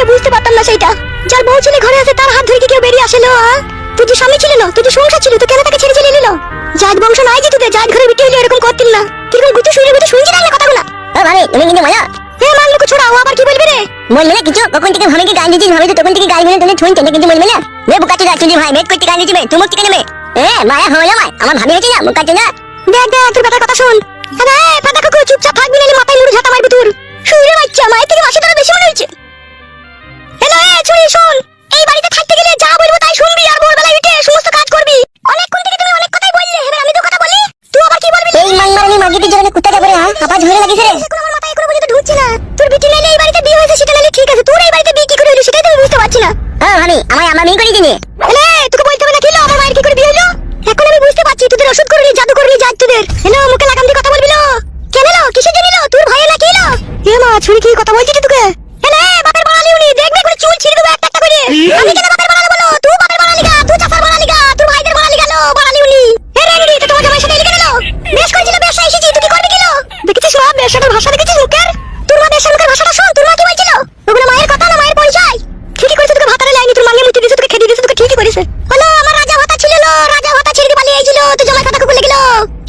গিয়ে বুঝতে পারতাম না সেইটা যার বউ ছেলে ঘরে আছে তার হাত ধরে কি কেউ বেরিয়ে আসলো তুই যে স্বামী ছিল না তুই যে সংসার ছিল তো কেন তাকে ছেড়ে চলে নিল জাত বংশ নাই যে তোদের জাত ঘরে বিটি হলে এরকম করতিল না। কীরকম গুতু শুনে গুতু শুনছি না কথাগুলো? ও তুমি কিন্তু মজা এ মানলুকু ছোড়া ও আবার কি বলবি রে? বলবে না কিছু? কখন থেকে ভাবিকে গান দিচ্ছিস ভাবি তো তখন থেকে গান শুনে তুমি শুনতে না কিন্তু বলবে না বে বুকাচ্ছি না চুলি ভাই বেট করতে গান দিচ্ছি তুমি ঠিক নেবে এ মায়া হয়ে আমায় আমার ভাবি হয়েছে না বুকাচ্ছি না দেখ দেখ তোর বেটার কথা শুন। আরে ফাটা কাকু চুপচাপ থাকবি নালে মাথায় মুড়ে ঝাঁটা মারবি তোর। শুনে বাচ্চা মায়ের থেকে মাসে তোর বেশি মনে হচ্ছে ছুরি শোন। এই বাড়িতে থাকতে গেলে যা বলব তাই শুনবি আর ভোরবেলায় উঠে সমস্ত কাজ করবি। অনেকক্ষণ থেকে তুমি অনেক কথাই বললে। এবার আমি তো কথা বলি। তুই আবার কি বলবি? এই মাংমারানি মাগিটির জন্য কুত্তা যাবে হ্যাঁ? আবার ঝরে লাগিছে রে। আমার মাথায় কোনো পর্যন্ত ঢুকছে না। তোর বিটি নাইলে এই বাড়িতে বিয়ে হয়েছে সেটা নাইলে ঠিক আছে। তোর এই বাড়িতে বিয়ে কি করে হলো সেটাই তো বুঝতে পারছি না। ও ভাবি আমায় আমার মেয়ে করে দিনি এলে তোকে বলতে হবে না কিলো আমার মায়ের কি করে বিয়ে হলো? এখন আমি বুঝতে পারছি তোদের ওষুধ করলি জাদু করলি জাত তোদের। হ্যালো মুখে লাগাম দিয়ে কথা বলবি লো। কেন লো? কিসের জন্য লো? তোর ভয় না কি লো? এ মা ছুরি কি কথা বলছিস তোকে এলে বাপের বাড়ালি উনি দেখবে করে চুল ছিঁড়ে দেবো একটা একটা করে আমি কেন বাপের বাড়ালি বলো তুই বাপের বাড়ালি গা তুই চাচার বাড়ালি গা তোর ভাইদের বাড়ালি গেল বাড়ালি উনি হে রেন্ডি তো তোমার জামাই সাথে লিখে দিল বেশ করেছিল ব্যবসা এসেছি তুই কি করবি কিলো দেখেছিস মা ব্যবসাটার ভাষা দেখেছিস মুখের তোর মা ব্যবসার মুখের ভাষাটা শোন তোর মা কি বলছিল ওগুলো মায়ের কথা না মায়ের পরিচয় ঠিকই করেছে তোকে ভাতারে লাইনি তোর মাঙ্গে মুতি দিয়েছে তোকে খেতে দিয়েছে তোকে ঠিকই করেছে হলো আমার রাজা ভাতা ছিল লো রাজা ভাতা ছেড়ে দিয়ে পালিয়ে আইছিল তো জমাই কথা কুকুর লেগেল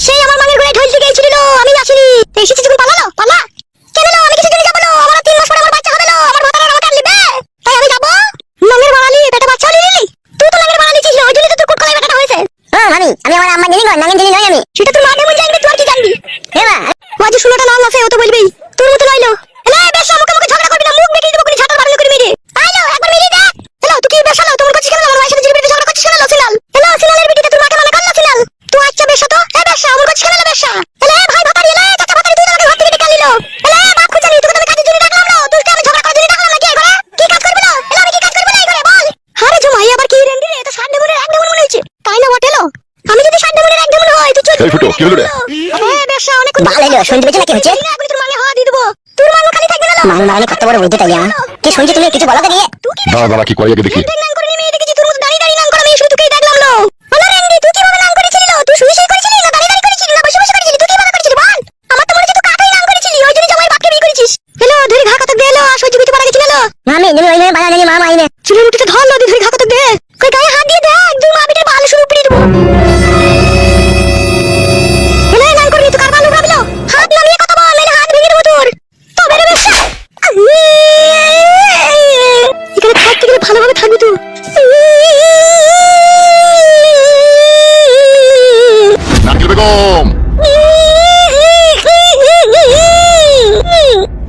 সেই আমার মাঙ্গের ঘরে ঢোল দিকে ছিল আমি আসিনি তো এসেছি যখন পালালো পালা কেন লো আমি কিছু জন্য যাব লো আমার তিন মাস পরে আমার বাচ্চা হবে লো আমার ভাতারে আমাকে আর নিবে তাই আমি যাব মাঙ্গের বাড়ালি বেটা বাচ্চা হলি নিলি তুই তো মাঙ্গের বাড়ালি ছিল ওই জন্য তো তোর কুটকলাই বেটাটা হয়েছে ও ভাবি আমি গো নয় আমি। সেটা তোর মা কেমন জানবি তুই আর কি জানবি? হে মা মাঝে ষোলোটা নাম আছে ও তো বলবি তোর মতো লইলো না বেশ মুখে না মুখ বেঁকিয়ে দেবো করে ঝাঁটার বাড়ানো করে মেরে আইলো একবার মেরে দেখ হ্যালো তুই কি বেশালো তোমার কাছে কেন আমার মায়ের সাথে জিরবিতে ঝগড়া করছিস কেন সিনাল হ্যালো সিনালের বিটিতে তোর মাকে মানা করলা সিনাল তুই আচ্ছা বেশা তো এ বেশা আমার কাছে কেন বেশা এলে ভাই ভাতারি এলে চাচা ভাতারি তুই আমাকে ঘর থেকে ডেকে আনিলো এলে বাপ খুঁজানি তোকে আমি কাজের জন্য ডাকলাম না তুই আমি ঝগড়া করার জন্য ডাকলাম না কি করে কি কাজ করবি না এলে আমি কি কাজ করবি না এই করে বল আরে জমাই আবার কি রেন্ডি রে তো ষাট ডেমনের এক ডেমন মনে হচ্ছে তাই না বটেলো আমি যদি ষাট ডেমনের এক ডেমন হয় তুই চল এই ফুটো, কি হলো রে? এ অনেক ভালো শুনতে না কি হচ্ছে? তোর মাঙ্গে হাওয়া দিয়ে দেবো তোর মাঙ্গ খালি থাকবে না লো। মান কত বড় বুদ্ধি তাই কি শুনছি তুমি কিছু বলো তো কি দাঁড়া দাঁড়া কি করে আগে দেখি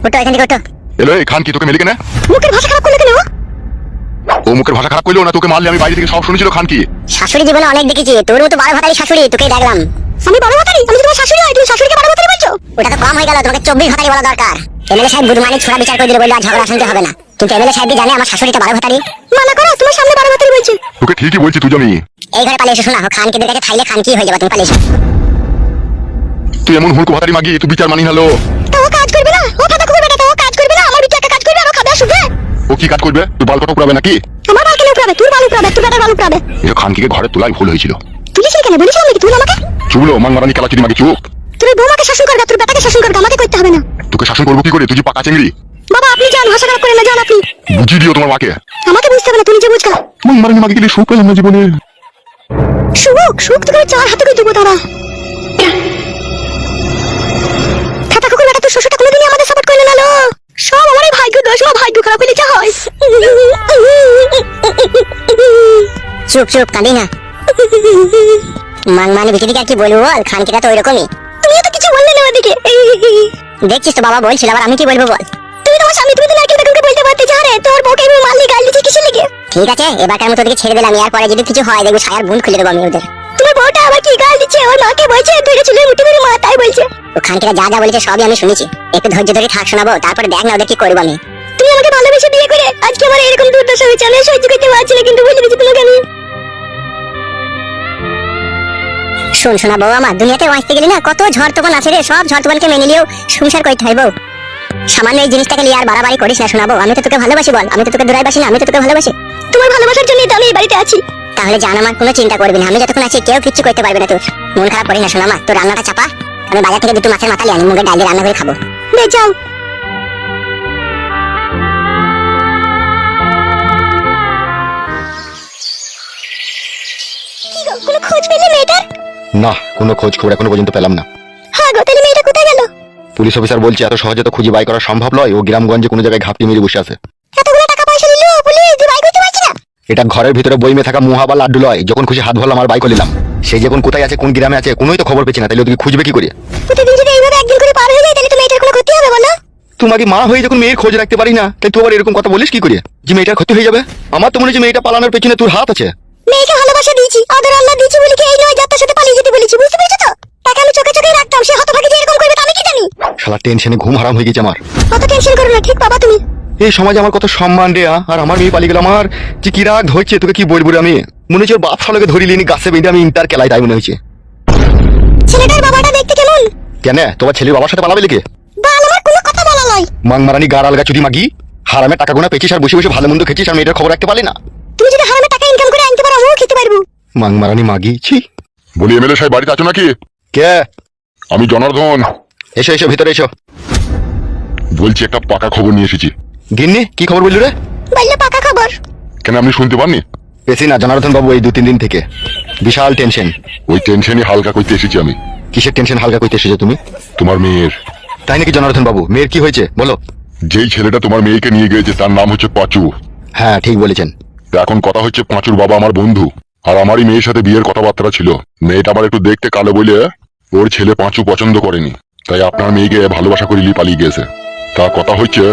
ওটা এখান থেকে ওটো এলো এই খান কি তোকে মেলে কেনে? মুখের ভাষা খারাপ করলে কেন ও? মুখের ভাষা খারাপ করল না তোকে মারলে আমি বাইরে থেকে সব শুনেছিল খান কি। শাশুড়ি জীবনে অনেক দেখেছি তোর মতো বড় ভাতারি শাশুড়ি তোকে দেখলাম। আমি বড় ভাতারি? আমি তোমার শাশুড়ি হয় তুমি শাশুড়িকে বড় ভাতারি বলছো? ওটা তো কম হয়ে গেল তোমাকে চব্বিশ ভাতারি বলা দরকার। এমএলএ সাহেব গুরমানি ছোড়া বিচার করে দিলে বললে আর ঝগড়া শুনতে হবে না। কিন্তু এমএলএ সাহেব জানে আমার শাশুড়িটা বড় ভাতারি? মানা করো তোমার সামনে বড় ভাতারি বলছে। তোকে ঠিকই বলছি তুই আমি এই ঘরে পালিয়ে এসে শোনা খান কাছে থাইলে খান কি হয়ে যাবে তুমি পালিয়ে এসো। তুই এমন হুড়কো ভাতারি মাগি তুই বিচার মানি হলো তো ও কাজ করবে না ও ফাটা কুকুর বেটা তো ও কাজ করবে না আমার বিটি একা কাজ করবে ও কি কাজ করবে? তুই বাল কটা পুরাবে নাকি? আমার বাল কেন উপরাবে তোর বাল উপরাবে তোর বেটার বাল উপরাবে এ খানকিকে ঘরে তোলাই ভুল হয়েছিল। তুলিস কেন বলেছিলাম নাকি তুই আমাকে? চুবলো মান মারানি কালা চিনি মাগি চুপ? তোর বৌমাকে শাসন করগা তোর বেটাকে শাসন করগা আমাকে করতে হবে না। তোকে শাসন করব কি করে? তুই পাকা চেংড়ি? বাবা আপনি যান ভাষা খারাপ করেন না যান আপনি। বুঝিয়ে দিও তোমার মাকে। আমাকে বুঝতে হবে না তুই নিজে বুঝগা মান মারানি মাগি গেলে সুখ না জীবনে। সুখ সুখ তোকে চার হাতে করে দেবো তারা। খাতা কুকুর বেটা তোর শ্বশুরটা কোনোদিনই আমাদের সাপোর্ট করলে না লো সব আমার এই ভাগ্য খারাপ হলে যা হয়। চুপ চুপ কাঁদি না। বিটিদিকে আর কি বলব বল? খান কেটা তো ওইরকমই। তুমিও তো কিছু বললে না ওদিকে। দেখছিস তো বাবা বলছিল আবার আমি কি বলব বল? তুমি তোমার স্বামী তুমি তো নারকেল বেগমকে বলতে পারতে যে আরে তোর বউকে আমি মারলি গাল কিসের লেগে? ঠিক আছে এবারকার মতো ওদিকে ছেড়ে দিলাম এরপরে যদি কিছু হয় দেখব সায়ার বুন খুলে দেবো আমি ওদের। তোমার বউটা আবার কি গাল দিচ্ছে? ওর মাকে বলছে ধরে চুলের মুঠি মেরে মা তাই বলছে। যা যা বলেছে সবই আমি শুনেছি। একটু ধৈর্য ধরে থাক শোনাবো তারপরে দেখ না ওদের কি করব আমি। তুমি আমাকে ভালোবেসে বিয়ে করে আজকে আমার এরকম দুর্দশা হয়েছে। আমি সহ্য করতে পারছি না কিন্তু দিচ্ছি তোমাকে আমি। শোন শোনা বউ আমার দুনিয়াতে বাঁচতে গেলে না কত ঝড় তখন আছে রে সব ঝড় তখনকে মেনে নিয়েও সংসার করতে হয় বউ। সামান্য এই জিনিসটাকে নিয়ে আর বাড়াবাড়ি করিস না শোনাবো আমি তো তোকে ভালোবাসি বল আমি তো তোকে দূরাই বাসি না আমি তো তোকে ভালোবাসি। তোমার ভালোবাসার জন্যই তো আমি এই বাড়িতে আছি। তাহলে জান আমার কোনো চিন্তা করবি না আমি যতক্ষণ আছি কেউ কিচ্ছু করতে পারবে না তোর। মন খারাপ করি না শোনা মা তোর রান্নাটা চাপা আমি বাজার থেকে দুটো মাছের মাথা নিয়ে আনি মুগের ডাল দিয়ে রান্না করে খাব। যাও কোনো খোঁজ খবর এখনও পর্যন্ত পেলাম না। হ্যাঁ গো তাহলে মেয়েটা কোথায় গেল? পুলিশ অফিসার বলছে এত সহজে তো খুঁজে বাই করা সম্ভব নয় ও গ্রামগঞ্জে কোনো জায়গায় ঘাপটি মেরে বসে আছে। এতগুলো টাকা পয়সা নিল পুলিশ তুই বাই করতে পারছি না? এটা ঘরের ভিতরে বইমে থাকা মুহা বা লাড্ডু লয় যখন খুশি হাত ভরলাম আর বাই করলাম। সেই যখন কোথায় আছে কোন গ্রামে আছে কোনোই তো খবর পেছি না তাহলে ওদিকে খুঁজবে কি করে? প্রতিদিন যদি এইভাবে একদিন করে পার হয়ে যায় তাহলে তো মেয়েটার কোনো ক্ষতি হবে বলো। তোমাকে মা হয়ে যখন মেয়ের খোঁজ রাখতে পারি না তাই তুই আবার এরকম কথা বলিস কি করে? যে মেয়েটার ক্ষতি হয়ে যাবে? আমার তো মনে হচ্ছে মেয়েটা পালানোর পেছনে তোর হাত আছে। মেয়েকে ভালোবাসা দিয়েছি আদর আল্লাহ দিয়েছি বলে কি এই নয় যাত্রার সাথে পালিয়ে যেতে বলেছি বুঝতে পেরেছ তো তাকে আমি চোখে চোখে রাখতাম সে হতভাগী যে এরকম করবে তা আমি কি জানি শালা টেনশনে ঘুম হারাম হয়ে গেছে আমার। অত টেনশন করো না ঠিক বাবা তুমি। এই সমাজে আমার কত সম্মান রে আর আমার মেয়ে পালিয়ে গেল আমার। যে কি রাগ ধরছে তোকে কি বলব রে আমি? মনে হচ্ছে বাপ শালাকে ধরি লিনি গাছে বেঁধে আমি ইন্টার খেলাই তাই মনে হয়েছে। ছেলেটার বাবাটা দেখতে কেমন? কেন? তোমার ছেলে বাবার সাথে পালাবে লিখে বাল আমার কোনো কথা বলা নয়। মাংমারানি গার আলগা মাগি। হারামে টাকা গোনা পেয়েছিস আর বসে বসে ভালো মন্দ খেয়েছিস আর মেয়েটার খবর রাখতে পারলি না? তুমি যদি হারামে টাকা ইনকাম করে আনতে পারো আমিও খেতে পারব। মাংমারানি মাগি ছি। বলি এমএলএ সাহেব বাড়িতে আছো নাকি? কে? আমি জনার্দন। এসো এসো ভিতরে এসো। বলছি একটা পাকা খবর নিয়ে এসেছি। গিন্নি কি খবর বললি রে? বললে পাকা খবর। কেন আপনি শুনতে পাননি? পেছি না জনার্দন বাবু এই দু তিন দিন থেকে। বিশাল টেনশন ওই টেনশনই হালকা করতে এসেছি আমি। কিসের টেনশন হালকা করতে এসেছ তুমি? তোমার মেয়ের। তাই নাকি জনার্দন বাবু? মেয়ের কি হয়েছে? বলো। যেই ছেলেটা তোমার মেয়েকে নিয়ে গিয়েছে তার নাম হচ্ছে পাঁচু। হ্যাঁ ঠিক বলেছেন। তা এখন কথা হচ্ছে পাঁচুর বাবা আমার বন্ধু। আর আমারই মেয়ের সাথে বিয়ের কথাবার্তা ছিল। মেয়েটা আবার একটু দেখতে কালো বলে ওর ছেলে পাঁচু পছন্দ করেনি। তাই আপনার মেয়েকে ভালোবাসা করে নিয়ে পালিয়ে গিয়েছে। তা কথা হচ্ছে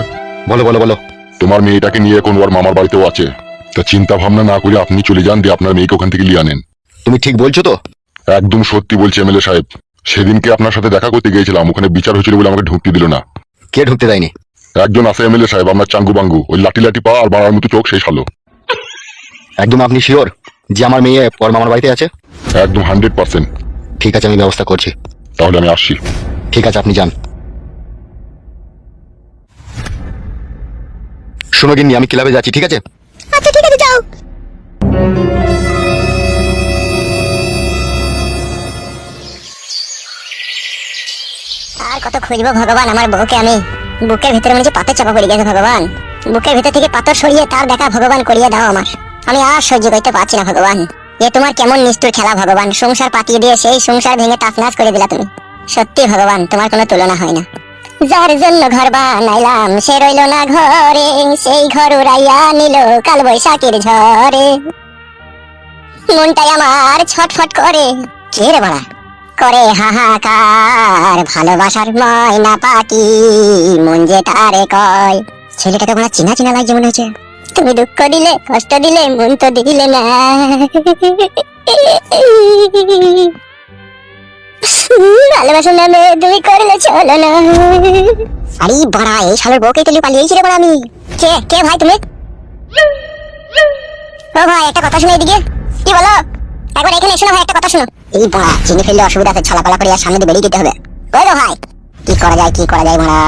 বলো বলো বলো। তোমার মেয়েটাকে নিয়ে এখন ওর মামার বাড়িতেও আছে। তা চিন্তা ভাবনা না করে আপনি চলে যান দিয়ে আপনার মেয়েকে ওখান থেকে নিয়ে আনেন। তুমি ঠিক বলছো তো? একদম সত্যি বলছি এমএলএ সাহেব। সেদিনকে আপনার সাথে দেখা করতে গিয়েছিলাম ওখানে বিচার হয়েছিল বলে আমাকে ঢুকতে দিল না। কে ঢুকতে দেয়নি? একজন আছে এমএলএ সাহেব আপনার চাঙ্গু বাঙ্গু। ওই লাঠি লাঠি পা আর বাড়ার মতো চোখ সেই সালো একদম আপনি শিওর যে আমার মেয়ে ওর মামার বাড়িতে আছে? একদম হান্ড্রেড পার্সেন্ট ঠিক আছে আমি ব্যবস্থা করছি। তাহলে আমি আসছি। ঠিক আছে, আপনি যান। শোনো গিন্নি, আমি ক্লাবে যাচ্ছি, ঠিক আছে? আচ্ছা ঠিক আছে, যাও। আর কত খুঁজবো ভগবান, আমার বউকে আমি? বুকের ভিতরে মনে পাথর চাপা পড়ে গেছে ভগবান। বুকের ভিতর থেকে পাথর সরিয়ে তার দেখা ভগবান করিয়ে দাও আমার। আমি আর সহ্য করতে পারছি না, ভগবান। এ তোমার কেমন নিষ্ঠুর খেলা, ভগবান? সংসার পাতিয়ে দিয়ে সেই সংসার ভেঙে তাফনাস করে দিলা তুমি। সত্যি ভগবান, তোমার কোনো তুলনা হয় না। যার জন্য ঘর বানাইলাম, সে রইল না ঘরে, সেই ঘর উড়াইয়া নিল কাল বৈশাখের ঝড়ে। মনটাই আমার ছটফট করে, কে রে বাড়া? করে হাহাকার, ভালোবাসার ময়না পাখি, মন যে তারে কয়। ছেলেটাকে হয় চিনা চিনা লাগছে মনে হচ্ছে। তুমি দুঃখ দিলে, কষ্ট দিলে, মন তো দিলে না। ভালোবাসার নামে তুমি করলে চলো না। আরে বড়া এই শালের বউকে তুলি পালিয়েছি রে বড়া আমি? কে কে ভাই তুমি? ও ভাই একটা কথা শুনে এদিকে। কি বলো? একবার এখানে এসো না ভাই একটা কথা শোনো। এই বড়া চিনি ফেললে অসুবিধা আছে ছলাপালা করে আর সামনে দিয়ে বেরিয়ে যেতে হবে। কই গো ভাই? কি করা যায় কি করা যায় বড়া?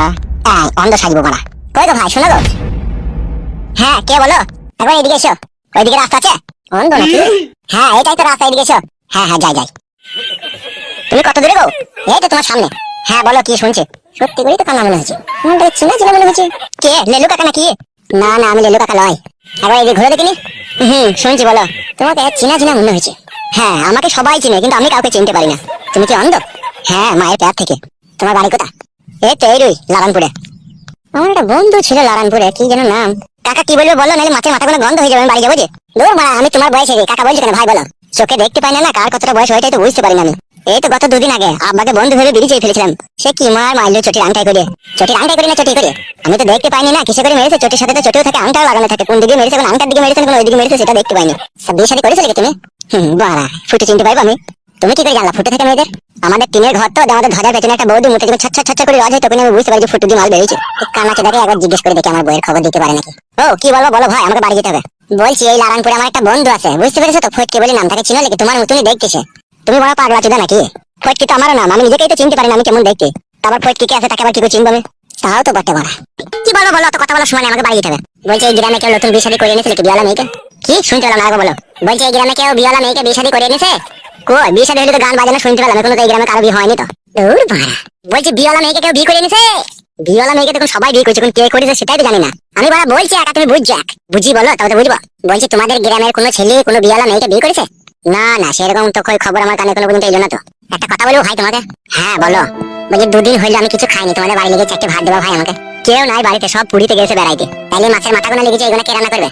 এই অন্ধ সাজবো বড়া। কই গো ভাই শোনো গো। হ্যাঁ কে বলো? একবার এদিকে এসো। ওইদিকে রাস্তা আছে? অন্ধ নাকি? হ্যাঁ এটাই তো রাস্তা এদিকে এসো। হ্যাঁ হ্যাঁ যাই যাই। তুমি কত দূরে গো? এই তো তোমার সামনে। হ্যাঁ বলো, কি শুনছে? সত্যি করেই তো কান্না মনে হচ্ছে। মনটা চিনা চিনা মনে হচ্ছে। কে? লেলু কাকা নাকি? না না, আমি লেলু কাকা নয়। একবার এদিকে ঘুরে দেখিনি? হুম, শুনছি, বলো। তোমাকে চিনা চিনা মনে হয়েছে। হ্যাঁ আমাকে সবাই চিনে, কিন্তু আমি কাউকে চিনতে পারি না। তুমি কি অন্ধ? হ্যাঁ মায়ের প্যার থেকে। তোমার বাড়ি কোথা এই তো, এই রুই লারানপুরে আমার একটা বন্ধু ছিল লারানপুরে কি যেন নাম। কাকা কি বলবে বলো, নাহলে মাছের মাথা কোনো গন্ধ হয়ে যাবে, আমি বাড়ি যাব যে। দূর মা আমি তোমার বয়সে। কাকা বলছো কেন? ভাই, বলো। চোখে দেখতে পাই না না, কার কতটা বয়স হয়েছে তো বুঝতে পারি না আমি। এই তো গত দুদিন আগে আব্বাকে বন্ধু ভেবে বিড়ি চেয়ে ফেলেছিলাম। সে কি মার মারলো চটির আংটাই করে চটির আংটাই করে না চটি করে আমি তো দেখতে পাইনি না, কিসে করে মেরেছে? চটির সাথে তো চটিও থাকে, আংটাও লাগানো থাকে। কোন দিকে মেরেছে, কোন আংটার দিকে মেরেছে, কোন ওই দিকে মেরেছে, সেটা দেখতে পাইনি। সব বিয়ে শাদী করেছিলে তুমি? হুম ফুটে চিনতে পারব আমি। তুমি কি করে জানলা, ফুটে থাকে মেয়েদের? আমাদের টিনের ঘর তো আমাদের ঘরের পেছনে একটা বৌদি মুখে যখন ছাচ্ছা ছাচ্ছা করে রাজ হয় তখন আমি বুঝতে পারি যে ফুটু দিয়ে মাল বেরিয়েছে। কানাকে দেখে একবার জিজ্ঞেস করে দেখি, আমার বইয়ের খবর দিতে পারে নাকি। ও, কি বলব, বলো ভাই, আমাকে বাড়ি যেতে হবে। বলছি, এই লারানপুরে আমার একটা বন্ধু আছে, বুঝতে পেরেছ তো? ফটকে বলে নাম তাকে চিনো নাকি তোমার মতনই দেখতেছে। তুমি বড় পাগলা চুদা নাকি? ফটকি তো আমারও নাম, আমি নিজেকেই তো চিনতে পারি না আমি কেমন দেখতে। তারপর ফটকি কে আছে তাকে আবার কি করে চিনবো আমি? তাও তো বটে বড়া। কি বলব বলো তো কথা বলার সময় আমাকে বাড়ি যেতে হবে। বলছে এই গ্রামে কেউ নতুন বিয়ে শাদী করে এনেছিল কি বিয়ালা মেয়েকে? কি? শুনতে পেলাম আগে বলো। বলছে এই গ্রামে কেউ বিয়ালা মেয়েকে বিয়ে শাদী করে এনেছে? কই, বিয়ে শাদী হলে তো গান বাজানো শুনতে পেলাম, এখনও তো এই গ্রামে কারও বিয়ে হয়নি তো। দূর বাড়া। বলছি বিয়ালা মেয়েকে কেউ বিয়ে করে এনেছে? বিয়ালা মেয়েকে তখন সবাই বিয়ে করছে কে করেছে সেটাই তো জানি না। আমি বড়া বলছি একা, তুমি বুঝছ? বুঝি বলো, তবে তো বুঝব। বলছি তোমাদের গ্রামের কোনো ছেলে, কোনো বিয়ালা মেয়েকে বিয়ে করেছে? না না, সেরকম তো কই খবর আমার কানে কোনো পর্যন্ত এলো না তো। একটা কথা বলব ভাই তোমাকে। হ্যাঁ বলো। বলছি দুদিন হইল আমি কিছু খাইনি, তোমাদের বাড়ি লেগে চারটে ভাত দেবো ভাই আমাকে। কেউ নাই বাড়িতে, সব পুরীতে গেছে বেড়াইতে। তাইলে মাছের মাথা গোনা লেগেছে, এগুলো কে রান্না করবে?